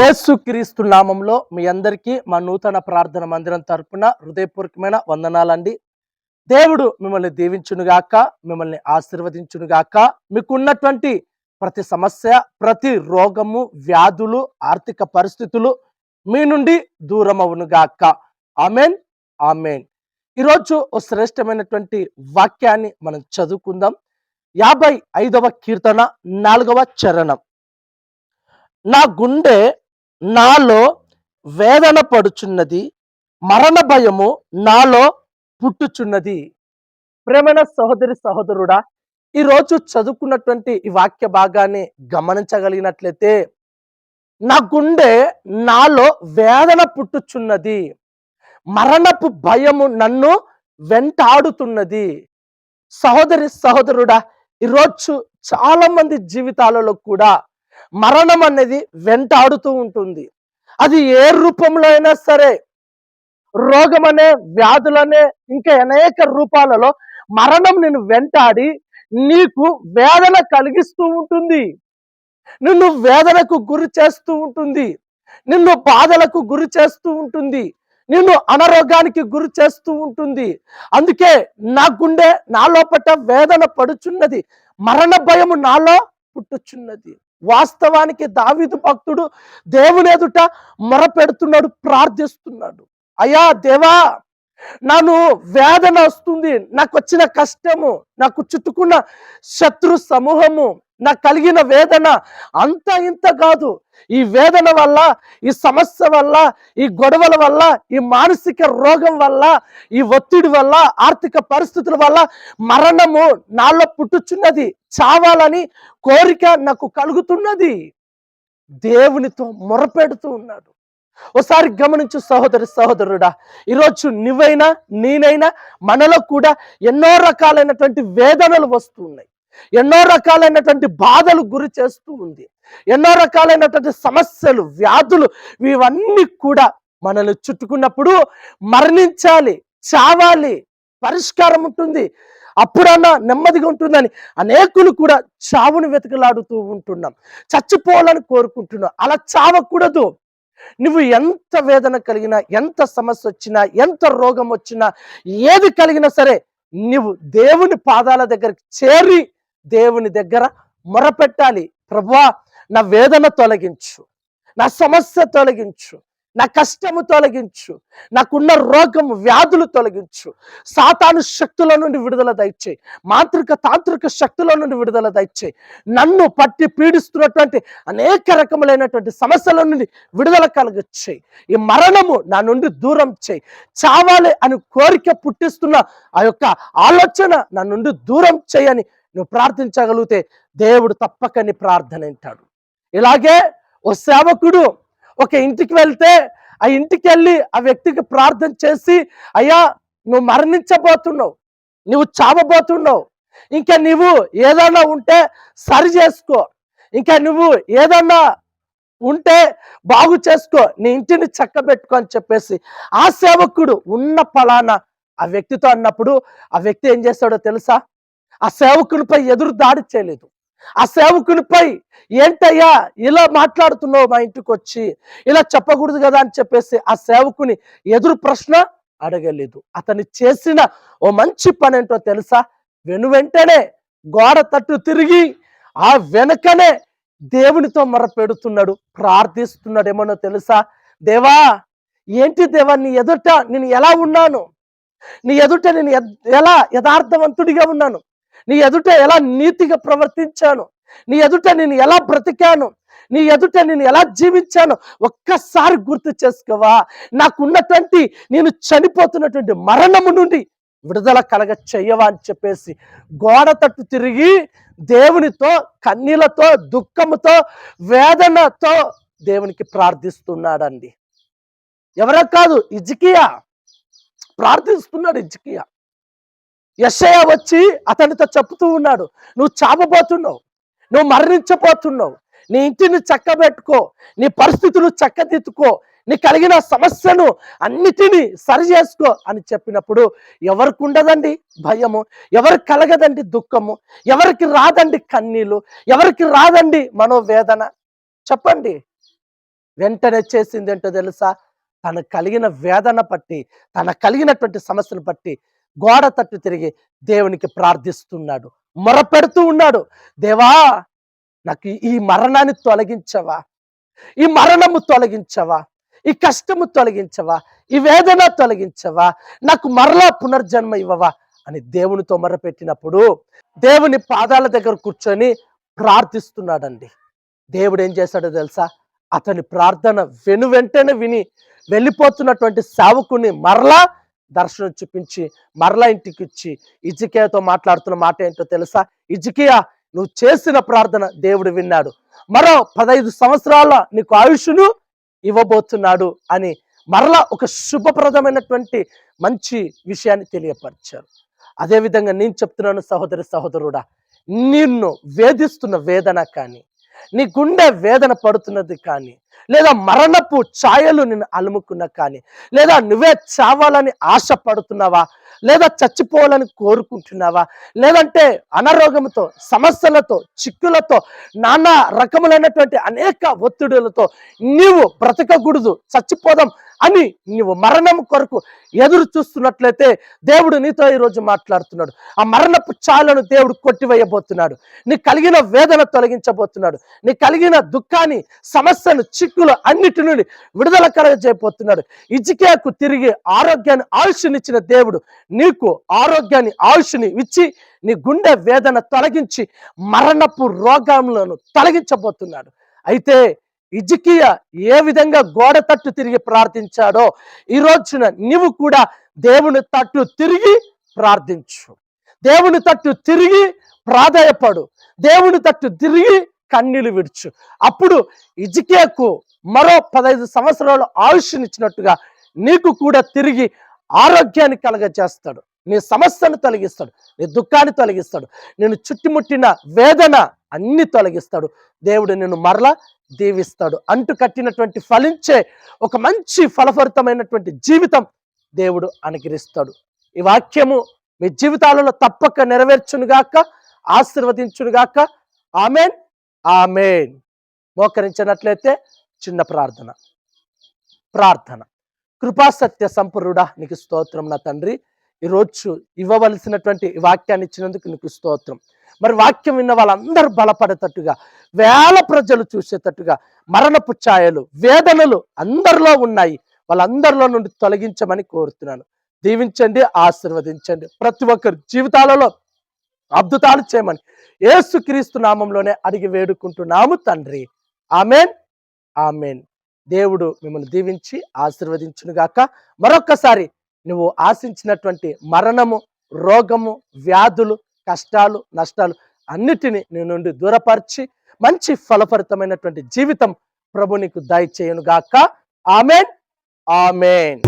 యేసుక్రీస్తు నామంలో మీ అందరికీ మా నూతన ప్రార్థన మందిరం తరపున హృదయపూర్వకమైన వందనాలండి. దేవుడు మిమ్మల్ని దీవించునుగాక మిమ్మల్ని ఆశీర్వదించునుగాక మీకున్నటువంటి ప్రతి సమస్య ప్రతి రోగము వ్యాధులు ఆర్థిక పరిస్థితులు మీ నుండి దూరం అవునుగాక ఆమెన్ ఆమెన్. ఈరోజు ఓ శ్రేష్టమైనటువంటి వాక్యాన్ని మనం చదువుకుందాం. యాభై ఐదవ కీర్తన నాలుగవ చరణం. నా గుండె నాలో వేదన పడుచున్నది మరణ భయము నాలో పుట్టుచున్నది. ప్రేమైన సహోదరి సహోదరుడా ఈరోజు చదువుకున్నటువంటి ఈ వాక్య భాగాన్ని గమనించగలిగినట్లయితే నా గుండె నాలో వేదన పుట్టుచున్నది మరణపు భయము నన్ను వెంటాడుతున్నది. సహోదరి సహోదరుడా ఈరోజు చాలా మంది జీవితాలలో కూడా మరణం అనేది వెంటాడుతూ ఉంటుంది. అది ఏ రూపంలో అయినా సరే రోగం అనే వ్యాధులనే ఇంకా అనేక రూపాలలో మరణం నేను వెంటాడి నీకు వేదన కలిగిస్తూ ఉంటుంది. నిన్ను వేదనకు గురి చేస్తూ ఉంటుంది. నిన్ను బాధలకు గురి చేస్తూ ఉంటుంది. నిన్ను అనారోగ్యానికి గురి చేస్తూ ఉంటుంది. అందుకే నా గుండె నాలో లోపట వేదన పడుచున్నది. మరణ భయము నాలో పుట్టుచున్నది. వాస్తవానికి దావిదు భక్తుడు దేవుని ఎదుట మొరపెడుతున్నాడు ప్రార్థిస్తున్నాడు. అయ్యా దేవా నన్ను వేదన వస్తుంది నాకు వచ్చిన కష్టము నాకు చుట్టుకున్న శత్రు సమూహము నాకు కలిగిన వేదన అంత ఇంత కాదు. ఈ వేదన వల్ల ఈ సమస్య వల్ల ఈ గొడవల వల్ల ఈ మానసిక రోగం వల్ల ఈ ఒత్తిడి వల్ల ఆర్థిక పరిస్థితుల వల్ల మరణము నాలో పుట్టుచున్నది చావాలని కోరిక నాకు కలుగుతున్నది. దేవునితో మొరపెడుతూ ఉన్నాడు. ఒకసారి గమనించు సహోదరి సహోదరుడా ఈరోజు నువ్వైనా నేనైనా మనలో కూడా ఎన్నో రకాలైనటువంటి వేదనలు వస్తున్నాయి ఎన్నో రకాలైనటువంటి బాధలు గురి చేస్తూ ఉంది. ఎన్నో రకాలైనటువంటి సమస్యలు వ్యాధులు ఇవన్నీ కూడా మనల్ని చుట్టుకున్నప్పుడు మరణించాలి చావాలి పరిష్కారం ఉంటుంది. అప్పుడన్నా నెమ్మదిగా ఉంటుందని అనేకులు కూడా చావును వెతకలాడుతూ ఉంటున్నాం. చచ్చిపోవాలని కోరుకుంటున్నాం. అలా చావకూడదు. నువ్వు ఎంత వేదన కలిగినా ఎంత సమస్య వచ్చినా ఎంత రోగం వచ్చినా ఏది కలిగినా సరే నువ్వు దేవుని పాదాల దగ్గరికి చేరి దేవుని దగ్గర మొరపెట్టాలి. ప్రభా నా వేదన తొలగించు. నా సమస్య తొలగించు. నా కష్టము తొలగించు. నాకున్న రోగం వ్యాధులు తొలగించు. సాతాను శక్తుల నుండి విడుదల దయచేయి. మాంత్రిక తాంత్రిక శక్తుల నుండి విడుదల దయచేయి. నన్ను పట్టి పీడిస్తున్నటువంటి అనేక రకములైనటువంటి సమస్యల నుండి విడుదల కలగచ్చేయి. ఈ మరణము నా నుండి దూరం చేయి. చావాలి అని కోరిక పుట్టిస్తున్న ఆ యొక్క ఆలోచన నా నుండి దూరం చేయని నువ్వు ప్రార్థించగలిగితే దేవుడు తప్పక నీ ప్రార్థన వింటాడు. ఇలాగే ఓ సేవకుడు ఒక ఇంటికి వెళ్తే ఆ ఇంటికి వెళ్ళి ఆ వ్యక్తికి ప్రార్థన చేసి అయ్యా నువ్వు మరణించబోతున్నావు నువ్వు చావబోతున్నావు ఇంకా నువ్వు ఏదైనా ఉంటే సరి చేసుకో ఇంకా నువ్వు ఏదన్నా ఉంటే బాగు చేసుకో నీ ఇంటిని చక్కబెట్టుకో అని చెప్పేసి ఆ సేవకుడు ఉన్న ఫలానా ఆ వ్యక్తితో అన్నప్పుడు ఆ వ్యక్తి ఏం చేస్తాడో తెలుసా? ఆ సేవకునిపై ఎదురు దాడి చేయలేదు. ఆ సేవకునిపై ఏంటయ్యా ఇలా మాట్లాడుతున్నావు మా ఇంటికి వచ్చి ఇలా చెప్పకూడదు కదా అని చెప్పేసి ఆ సేవకుని ఎదురు ప్రశ్న అడగలేదు. అతను చేసిన ఓ మంచి పని ఏంటో తెలుసా? వెను వెంటనే గోడ తట్టు తిరిగి ఆ వెనకనే దేవునితో మొరపెడుతున్నాడు. ప్రార్థిస్తున్నాడు ఏమన్నా తెలుసా? దేవా ఏంటి దేవా నీ ఎదుట నేను ఎలా ఉన్నాను? నీ ఎదుట నేను ఎలా యథార్థవంతుడిగా ఉన్నాను? నీ ఎదుట ఎలా నీతిగా ప్రవర్తించాను? నీ ఎదుట నేను ఎలా బ్రతికాను? నీ ఎదుట నేను ఎలా జీవించాను? ఒక్కసారి గుర్తు చేసుకోవా నాకున్నటువంటి నేను చనిపోతున్నటువంటి మరణము నుండి విడుదల కలగ చెయ్యవా అని చెప్పేసి గోడ తట్టు తిరిగి దేవునితో కన్నీలతో దుఃఖముతో వేదనతో దేవునికి ప్రార్థిస్తున్నాడండి. ఎవరో కాదు ఇజికియా ప్రార్థిస్తున్నాడు ఇజికియా యశయ వచ్చి అతనితో చెప్తూ ఉన్నాడు నువ్వు చావబోతున్నావు నువ్వు మరణించబోతున్నావు నీ ఇంటిని చక్కబెట్టుకో నీ పరిస్థితులు చక్కదిద్దుకో నీ కలిగిన సమస్యను అన్నిటినీ సరి చేసుకో అని చెప్పినప్పుడు ఎవరికి ఉండదండి భయము ఎవరికి కలగదండి దుఃఖము ఎవరికి రాదండి కన్నీళ్ళు ఎవరికి రాదండి మనోవేదన? చెప్పండి. వెంటనే చేసింది ఏంటో తెలుసా? తన కలిగిన వేదన పట్టి తన కలిగినటువంటి సమస్యను బట్టి గోడ తట్టు తిరిగి దేవునికి ప్రార్థిస్తున్నాడు. మొరపెడుతూ ఉన్నాడు. దేవా నాకు ఈ మరణాన్ని తొలగించవా? ఈ మరణము తొలగించవా? ఈ కష్టము తొలగించవా? ఈ వేదన తొలగించవా? నాకు మరలా పునర్జన్మ ఇవ్వవా? అని దేవునితో మొరపెట్టినప్పుడు దేవుని పాదాల దగ్గర కూర్చొని ప్రార్థిస్తున్నాడండి. దేవుడు ఏం చేశాడో తెలుసా? అతని ప్రార్థన వెను వెంటనే విని వెళ్ళిపోతున్నటువంటి సావుకుని మరలా దర్శనం చూపించి మరలా ఇంటికి ఇచ్చి ఇజికియాతో మాట్లాడుతున్న మాట ఏంటో తెలుసా? ఇజికియా నువ్వు చేసిన ప్రార్థన దేవుడు విన్నాడు. మరో పదహైదు సంవత్సరాల నీకు ఆయుష్ను ఇవ్వబోతున్నాడు అని మరలా ఒక శుభప్రదమైనటువంటి మంచి విషయాన్ని తెలియపరిచారు. అదేవిధంగా నేను చెప్తున్నాను సహోదరి సహోదరుడా నిన్ను వేధిస్తున్న వేదన కానీ నీ గుండె వేదన పడుతున్నది కానీ లేదా మరణపు ఛాయలు నిన్ను అలుముకున్నా కానీ లేదా నువ్వే చావాలని ఆశ పడుతున్నావా లేదా చచ్చిపోవాలని కోరుకుంటున్నావా లేదంటే అనారోగ్యంతో సమస్యలతో చిక్కులతో నానా రకములైనటువంటి అనేక ఒత్తిడులతో నీవు బ్రతకకూడదు చచ్చిపోదాం అని నీవు మరణం కొరకు ఎదురు చూస్తున్నట్లయితే దేవుడు నీతో ఈరోజు మాట్లాడుతున్నాడు. ఆ మరణపు చాలను దేవుడు కొట్టివేయబోతున్నాడు. నీ కలిగిన వేదన తొలగించబోతున్నాడు. నీ కలిగిన దుఃఖాన్ని సమస్యను చిక్కులు అన్నిటి నుండి విడుదల కలగజేయబోతున్నాడు. ఇజికేకు తిరిగి ఆరోగ్యాన్ని ఆయుష్నిచ్చిన దేవుడు నీకు ఆరోగ్యాన్ని ఆయుష్ని ఇచ్చి నీ గుండె వేదన తొలగించి మరణపు రోగములను తొలగించబోతున్నాడు. అయితే ఇజికియా ఏ విధంగా గోడ తట్టు తిరిగి ప్రార్థించాడో ఈ రోజున నీవు కూడా దేవుని తట్టు తిరిగి ప్రార్థించు. దేవుని తట్టు తిరిగి ప్రాధాయపడు. దేవుని తట్టు తిరిగి కన్నీళ్ళు విడుచు. అప్పుడు ఇజికేకు మరో పదహైదు సంవత్సరాలు ఆయుష్నిచ్చినట్టుగా నీకు కూడా తిరిగి ఆరోగ్యాన్ని కలగజేస్తాడు. నీ సమస్యను తొలగిస్తాడు. నీ దుఃఖాన్ని తొలగిస్తాడు. నేను చుట్టుముట్టిన వేదన అన్ని తొలగిస్తాడు. దేవుడు నిన్ను మరలా దీవిస్తాడు. అంటు కట్టినటువంటి ఫలించే ఒక మంచి ఫలభరితమైనటువంటి జీవితం దేవుడు అనుగ్రహిస్తాడు. ఈ వాక్యము మీ జీవితాలలో తప్పక నెరవేర్చునుగాక ఆశీర్వదించునుగాక. Amen amen. మోకరించినట్లయితే చిన్న ప్రార్థన. ప్రార్థన. కృపాసత్య సంపూర్ణుడా నీకు స్తోత్రం నా తండ్రి. ఈరోజు ఇవ్వవలసినటువంటి వాక్యాన్ని ఇచ్చినందుకు నీకు స్తోత్రం. మరి వాక్యం విన్న వాళ్ళందరూ బలపడేటట్టుగా వేల ప్రజలు చూసేటట్టుగా మరణపు ఛాయలు వేదనలు అందరిలో ఉన్నాయి. వాళ్ళందరిలో నుండి తొలగించమని కోరుతున్నాను. దీవించండి ఆశీర్వదించండి. ప్రతి ఒక్కరి జీవితాలలో అద్భుతాలు చేయమని ఏసుక్రీస్తు నామంలోనే అడిగి వేడుకుంటున్నాము తండ్రి. Amen amen. దేవుడు మిమ్మల్ని దీవించి ఆశీర్వదించునుగాక. మరొక్కసారి నువ్వు ఆశించినటువంటి మరణము రోగము వ్యాధులు కష్టాలు నష్టాలు అన్నిటిని నీ నుండి దూరపరిచి మంచి ఫలభరితమైనటువంటి జీవితం ప్రభు నీకు దయచేయను గాక. ఆమెన్. ఆమెన్.